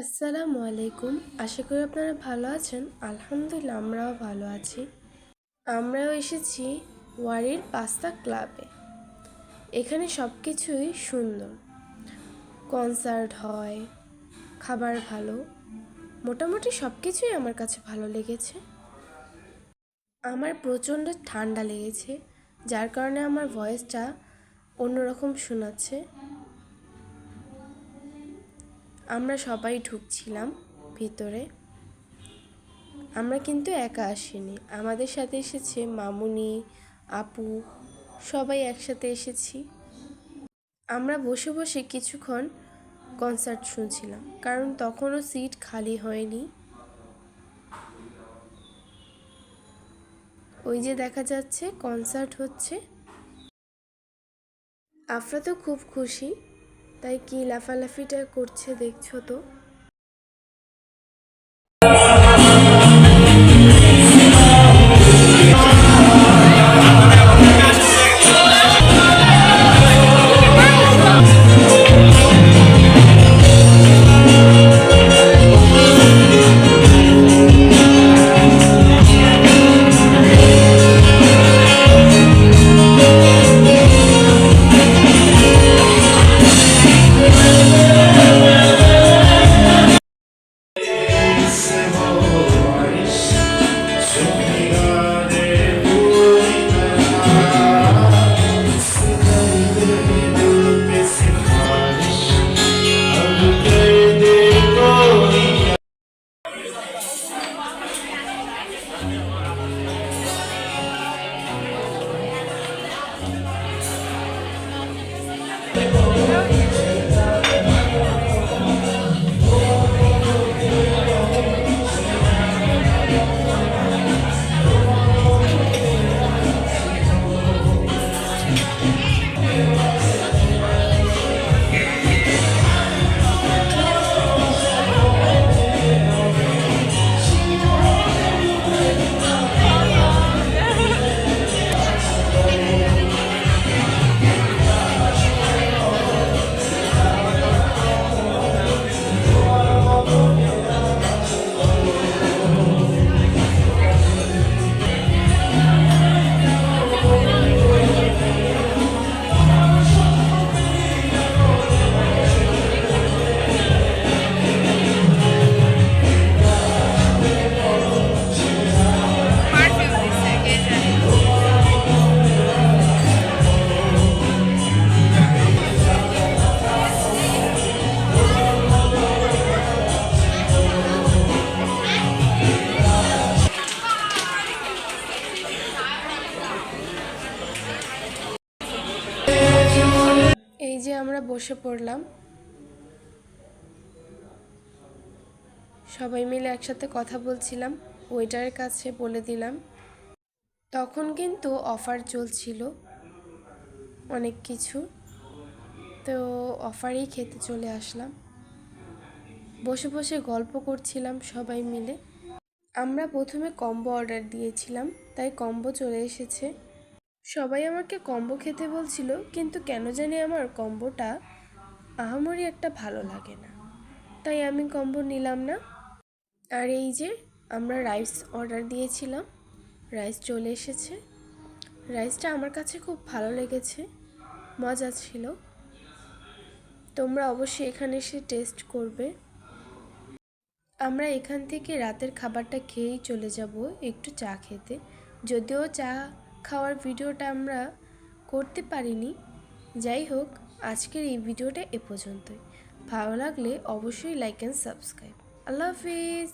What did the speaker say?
আসসালামু আলাইকুম। আশা করি আপনারা ভালো আছেন। আলহামদুলিল্লাহ, আমরাও ভালো আছি। আমরাও এসেছি ওয়ারির পাস্তা ক্লাবে। এখানে সব কিছুই সুন্দর। কনসার্ট হয়, খাবার ভালো। মোটামুটি সব কিছুই আমার কাছে ভালো লেগেছে। আমার প্রচণ্ড ঠান্ডা লেগেছে, যার কারণে আমার ভয়েসটা অন্যরকম শোনাচ্ছে। আমরা সবাই ঢুকছিলাম ভিতরে। আমরা কিন্তু একা আসিনি। আমাদের সাথে এসেছে মামুনি, আপু, সবাই একসাথে এসেছি। আমরা বসে বসে কিছুক্ষণ কনসার্ট শুনছিলাম, কারণ তখনও সিট খালি হয়নি। ওই যে দেখা যাচ্ছে কনসার্ট হচ্ছে। আফরা তো খুব খুশি। তাই কি লাফালাফিটা করছে দেখছ তো? যে আমরা বসে পড়লাম। সবাই মিলে একসাথে কথা বলছিলাম ওয়েটারের কাছে বলে দিলাম। তখন কিন্তু অফার চলছিল, অনেক কিছু। তো অফারেই খেতে চলে আসলাম। বসে বসে গল্প করছিলাম সবাই মিলে। আমরা প্রথমে কম্বো অর্ডার দিয়েছিলাম, তাই কম্বো চলে এসেছে। সবাই আমাকে কম্বো খেতে বলছিল, কিন্তু কেন জানি আমার কম্বোটা আহামরি একটা ভালো লাগে না। তাই আমি কম্বো নিলাম না। আর এই যে, আমরা রাইস অর্ডার দিয়েছিলাম। রাইস চলে এসেছে। রাইসটা আমার কাছে খুব ভালো লেগেছে। মজা ছিল। তোমরা অবশ্যই এখানে এসে টেস্ট করবে। আমরা এখান থেকে রাতের খাবারটা খেয়েই চলে যাব একটু চা খেতে। যদিও চা খাওয়ার ভিডিওটা আমরা করতে পারিনি। যাই হোক, আজকের এই ভিডিওটা এ পর্যন্তই। ভালো লাগলে অবশ্যই লাইক অ্যান্ড সাবস্ক্রাইব আল্লাহ হাফিজ।